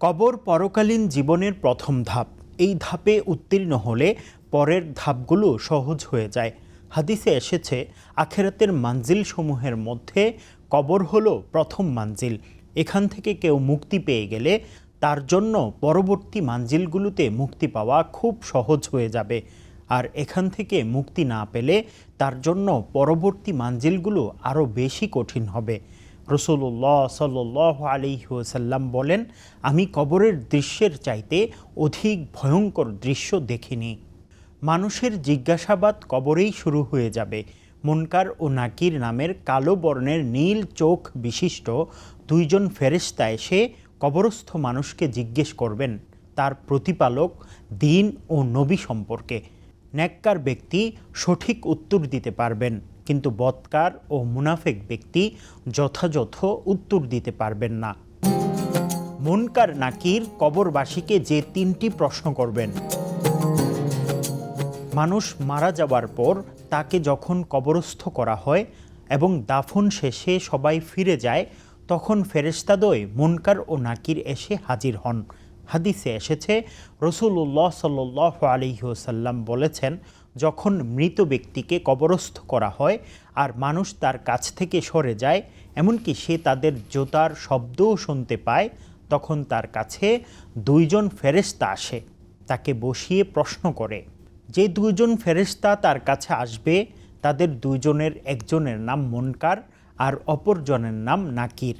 কবর পরকালীন জীবনের প্রথম ধাপ। এই ধাপে উত্তীর্ণ হলে পরের ধাপগুলো সহজ হয়ে যায়। হাদিসে এসেছে, আখেরাতের মানজিল সমূহের মধ্যে কবর হলো প্রথম মানজিল। এখান থেকে কেউ মুক্তি পেয়ে গেলে তার জন্য পরবর্তী মানজিলগুলোতে মুক্তি পাওয়া খুব সহজ হয়ে যাবে। আর এখান থেকে মুক্তি না পেলে তার জন্য পরবর্তী মানজিলগুলো আরও বেশি কঠিন হবে। রসুল্লাহ সাল আলিহাসাল্লাম বলেন, আমি কবরের দৃশ্যের চাইতে অধিক ভয়ঙ্কর দৃশ্য দেখিনি। মানুষের জিজ্ঞাসাবাদ কবরেই শুরু হয়ে যাবে। মুনকার ও নাকির নামের কালো বর্ণের নীল চোখ বিশিষ্ট দুইজন ফেরেস্তা এসে কবরস্থ মানুষকে জিজ্ঞেস করবেন তার প্রতিপালক, দিন ও নবী সম্পর্কে। ন্যাক্কার ব্যক্তি সঠিক উত্তর দিতে পারবেন। কিন্তু বৎকার ও মুনাফেক ব্যক্তি যথাযথ উত্তর দিতে পারবেন না। মুনকার নাকির কবরবাসীকে যে তিনটি প্রশ্ন করবেন। মানুষ মারা যাওয়ার পর তাকে যখন কবরস্থ করা হয় এবং দাফন শেষে সবাই ফিরে যায়, তখন ফেরেস্তাদয় মুনকার ও নাকির এসে হাজির হন। হাদিসে এসেছে রসুল্লাহ সাল আলিহাসাল্লাম বলেছেন যখন মৃত ব্যক্তিকে কবরস্থ করা হয় আর মানুষ তার কাছ থেকে সরে যায়, এমনকি সে তাদের জোতার শব্দও শুনতে পায়, তখন তার কাছে দুইজন ফেরেস্তা আসে, তাকে বসিয়ে প্রশ্ন করে। যে দুইজন ফেরেস্তা তার কাছে আসবে, তাদের দুইজনের একজনের নাম মনকার আর অপরজনের নাম নাকির।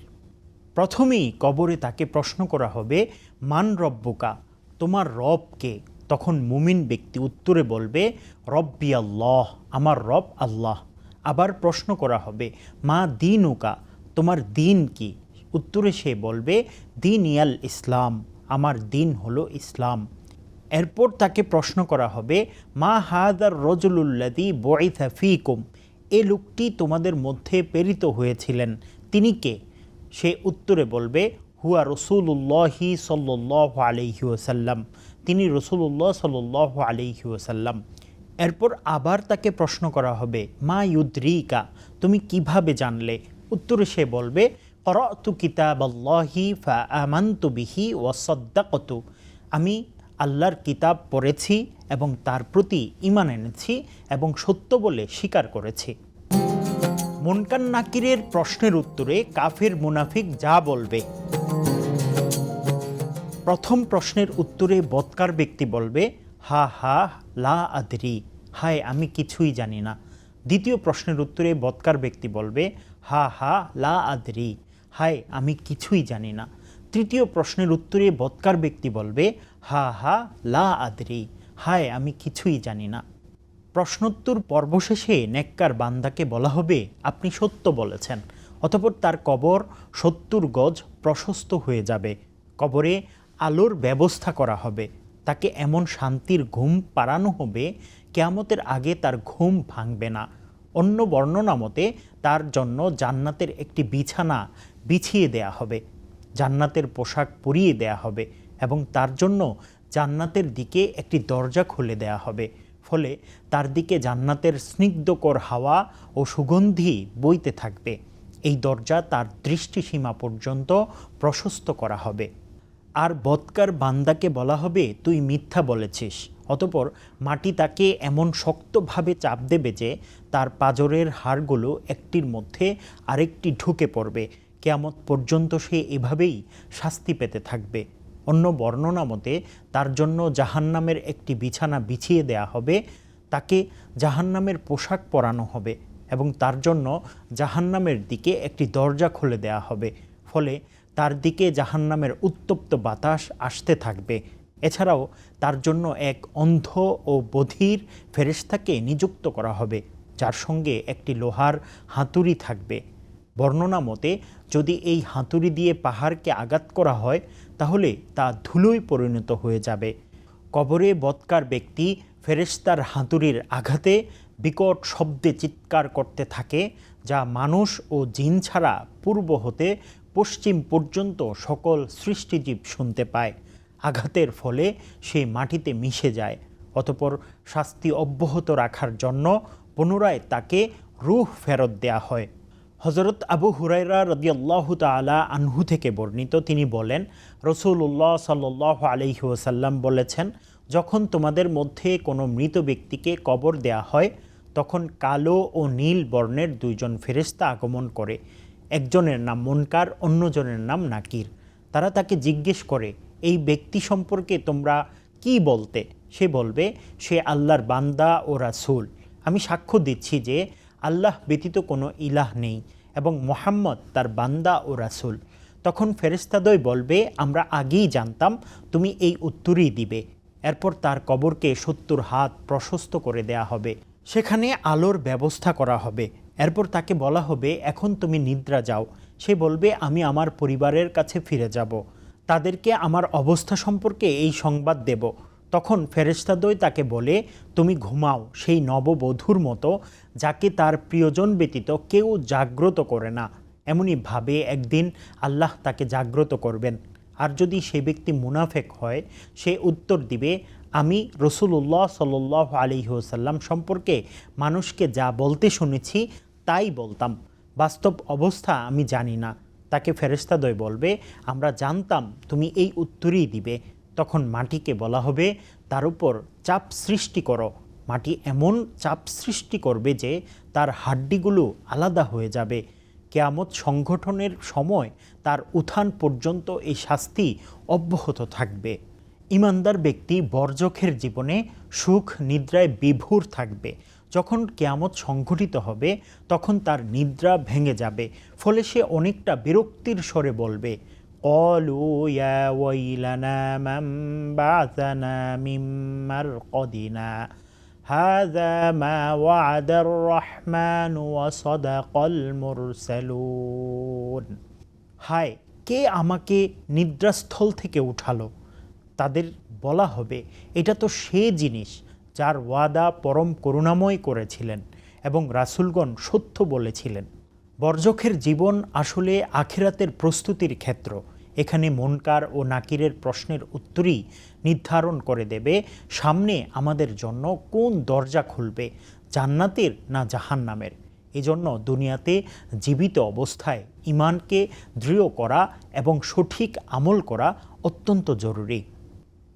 প্রথমেই কবরে তাকে প্রশ্ন করা হবে, মান রব্বুকা, তোমার রবকে তখন মুমিন ব্যক্তি উত্তরে বলবে, রব্বি আল্লাহ, আমার রব আল্লাহ। আবার প্রশ্ন করা হবে, মা দিন উকা তোমার দিন কি? উত্তরে সে বলবে দিন ইয়াল ইসলাম, আমার দিন হলো ইসলাম। এরপর তাকে প্রশ্ন করা হবে, মা হাদার রজুলুল্লাদি বয়থা ফিকুম, এ লোকটি তোমাদের মধ্যে প্রেরিত হয়েছিলেন, তিনি কে? সে উত্তরে বলবে, হুয়া রসুল্লাহি সাল্লাহ আলহি ওসাল্লাম তিনি রসুল্লাহ সাল্লাহ আলহি ওসাল্লাম এরপর আবার তাকে প্রশ্ন করা হবে, মা ইউদ্রিকা, তুমি কীভাবে জানলে? উত্তরে সে বলবে, করতু কিতাব আল্লাহি ফা আমান্তু বিহি ওয়াসদ্দাকতু আমি আল্লাহর কিতাব পড়েছি এবং তার প্রতি ইমান এনেছি এবং সত্য বলে স্বীকার করেছি। মনকান নাকিরের প্রশ্নের উত্তরে কাফের মুনাফিক যা বলবে প্রথম প্রশ্নের উত্তরে বৎকার ব্যক্তি বলবে, হা হা, লা, আদরি। হায়, আমি কিছুই জানি না। দ্বিতীয় প্রশ্নের উত্তরে বৎকার ব্যক্তি বলবে, হা হা, লা, আদরি। হায়, আমি কিছুই জানি না। তৃতীয় প্রশ্নের উত্তরে বৎকার ব্যক্তি বলবে, হা হা, লা, আদরি। হায়, আমি কিছুই জানি না। প্রশ্নোত্তর পর্ব শেষে নেককার বান্দাকে বলা হবে, আপনি সত্য বলেছেন। অতপর তার কবর সত্তর গজ প্রশস্ত হয়ে যাবে। কবরে আলোর ব্যবস্থা করা হবে। তাকে এমন শান্তির ঘুম পাড়ানো হবে, কেয়ামতের আগে তার ঘুম ভাঙবে না। অন্য বর্ণনা মতে, তার জন্য জান্নাতের একটি বিছানা বিছিয়ে দেয়া হবে, জান্নাতের পোশাক পরিয়ে দেয়া হবে এবং তার জন্য জান্নাতের দিকে একটি দরজা খুলে দেয়া হবে। ফলে তার দিকে জান্নাতের স্নিগ্ধকর হাওয়া ও সুগন্ধি বইতে থাকবে। এই দরজা তার দৃষ্টিসীমা পর্যন্ত প্রশস্ত করা হবে। আর বৎকার বান্দাকে বলা হবে, তুই মিথ্যা বলেছিস। অতপর মাটি তাকে এমন শক্তভাবে চাপ দেবে যে, তার পাজরের হাড়গুলো একটির মধ্যে আরেকটি ঢুকে পড়বে। কেয়ামত পর্যন্ত সে এভাবেই শাস্তি পেতে থাকবে। অন্য বর্ণনা মতে, তার জন্য জাহান্নামের একটি বিছানা বিছিয়ে দেয়া হবে, তাকে জাহান্নামের পোশাক পরানো হবে এবং তার জন্য জাহান্নামের দিকে একটি দরজা খুলে দেয়া হবে। ফলে তার দিকে জাহান্নামের উত্তপ্ত বাতাস আসতে থাকবে। এছাড়াও তার জন্য এক অন্ধ ও বধির ফেরেশতাকে নিযুক্ত করা হবে, যার সঙ্গে একটি লোহার হাতুড়ি থাকবে। বর্ণনা মতে, যদি এই হাতুড়ি দিয়ে পাহাড়কে আঘাত করা হয়, তাহলে তা ধুলোয় পরিণত হয়ে যাবে। কবরে বৎকার ব্যক্তি ফেরেশতার হাতুড়ির আঘাতে বিকট শব্দে চিৎকার করতে থাকে, যা মানুষ ও জিন ছাড়া পূর্ব হতে পশ্চিম পর্যন্ত সকল সৃষ্টিজীব শুনতে পায়। আঘাতের ফলে সে মাটিতে মিশে যায়। অতপর শাস্তি অব্যাহত রাখার জন্য পুনরায় তাকে রুহ ফেরত দেয়া হয়। হজরত আবু হুরাইরা রদিয়াল্লাহ তালা আনহু থেকে বর্ণিত তিনি বলেন রসুল্লাহ সাল্লাহ আলহি বলেছেন, যখন তোমাদের মধ্যে কোনো মৃত ব্যক্তিকে কবর দেয়া হয়, তখন কালো ও নীল বর্ণের দুইজন ফেরেস্তা আগমন করে। একজনের নাম মনকার, অন্যজনের নাম নাকির। তারা তাকে জিজ্ঞেস করে, এই ব্যক্তি সম্পর্কে তোমরা কি বলতে? সে বলবে, সে আল্লাহর বান্দা ও রাসূল। আমি সাক্ষ্য দিচ্ছি যে আল্লাহ ব্যতীত কোনো ইলাহ নেই এবং মোহাম্মদ তার বান্দা ও রাসূল। তখন ফেরেস্তাদয় বলবে, আমরা আগেই জানতাম, তুমি এই উত্তরই দিবে। এরপর তার কবরকে সত্তর হাত প্রশস্ত করে দেয়া হবে। সেখানে আলোর ব্যবস্থা করা হবে। এরপর তাকে বলা হবে, এখন তুমি নিদ্রা যাও। সে বলবে, আমি আমার পরিবারের কাছে ফিরে যাব। তাদেরকে আমার অবস্থা সম্পর্কে এই সংবাদ দেব। তখন ফেরেস্তাদয় তাকে বলে, তুমি ঘুমাও, সেই নববধূর মতো, যাকে তার প্রিয়জন ব্যতীত কেউ জাগ্রত করে না। এমনই ভাবে একদিন আল্লাহ তাকে জাগ্রত করবেন। আর যদি সে ব্যক্তি মুনাফেক হয়, সে উত্তর দিবে, আমি রসুল্লাহ সাল আলিহাসাল্লাম সম্পর্কে মানুষকে যা বলতে শুনেছি তাই বলতাম, বাস্তব অবস্থা আমি জানি না। তাকে ফেরেস্তাদয় বলবে, আমরা জানতাম তুমি এই উত্তরই দিবে। তখন মাটিকে বলা হবে, তার উপর চাপ সৃষ্টি করো। মাটি এমন চাপ সৃষ্টি করবে যে তার হাড্ডিগুলো আলাদা হয়ে যাবে। কেয়ামত সংগঠনের সময় তার উত্থান পর্যন্ত এই শাস্তি অব্যাহত থাকবে। ইমানদার ব্যক্তি বর্জখের জীবনে সুখ, নিদ্রায় বিভোর থাকবে। যখন কেয়ামত সংঘটিত হবে তখন তার নিদ্রা ভেঙে যাবে ফলে সে অনেকটা বিরক্তির স্বরে বলবে قالوا يا ويلنا من بعثنا من مرقدنا هذا ما وعد الرحمن وصدق المرسلون হায় কে আমাকে নিদ্রাস্থল থেকে উঠালো তাদের বলা হবে এটা তো সে জিনিস যার ওয়াদা পরম করুণাময় করেছিলেন এবং রাসুলগণ সত্য বলেছিলেন। বর্জখের জীবন আসলে আখিরাতের প্রস্তুতির ক্ষেত্র। এখানে মনকার ও নাকিরের প্রশ্নের উত্তরই নির্ধারণ করে দেবে সামনে আমাদের জন্য কোন দরজা খুলবে, জান্নাতের না জাহান্নামের। এজন্য দুনিয়াতে জীবিত অবস্থায় ইমানকে দৃঢ় করা এবং সঠিক আমল করা অত্যন্ত জরুরি।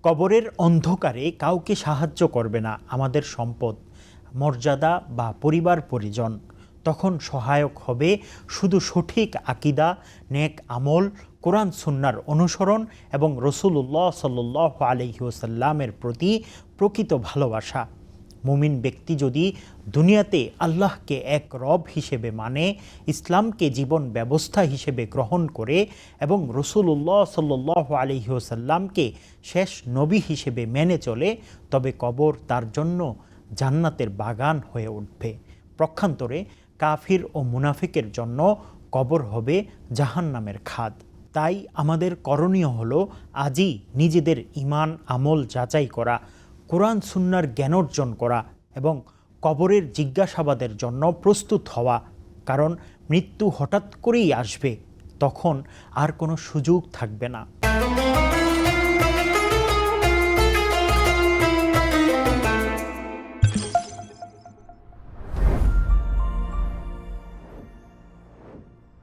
কবরের অন্ধকারে কাউকে সাহায্য করবে না আমাদের সম্পদ, মর্যাদা বা পরিবার পরিজন। তখন সহায়ক হবে শুধু সঠিক আকিদা, নেক আমল, কোরআন সুন্নার অনুসরণ এবং রসুল্লাহ সাল্লাহ আলহিউসাল্লামের প্রতি প্রকৃত ভালোবাসা। মুমিন ব্যক্তি যদি দুনিয়াতে আল্লাহকে এক রব হিসেবে মানে ইসলামকে জীবন ব্যবস্থা হিসেবে গ্রহণ করে এবং রসুল্লাহ সাল্লাহ আলহিহসাল্লামকে শেষ নবী হিসেবে মেনে চলে, তবে কবর তার জন্য জান্নাতের বাগান হয়ে উঠবে। প্রক্ষান্তরে কাফির ও মুনাফিকের জন্য কবর হবে জাহান্নামের খাদ। তাই আমাদের করণীয় হলো, আজই নিজেদের ইমান আমল যাচাই করা। কোরআন সুন্নার জ্ঞান অর্জন করা এবং কবরের জিজ্ঞাসাবাদের জন্য প্রস্তুত হওয়া। কারণ মৃত্যু হঠাৎ করেই আসবে, তখন আর কোনো সুযোগ থাকবে না।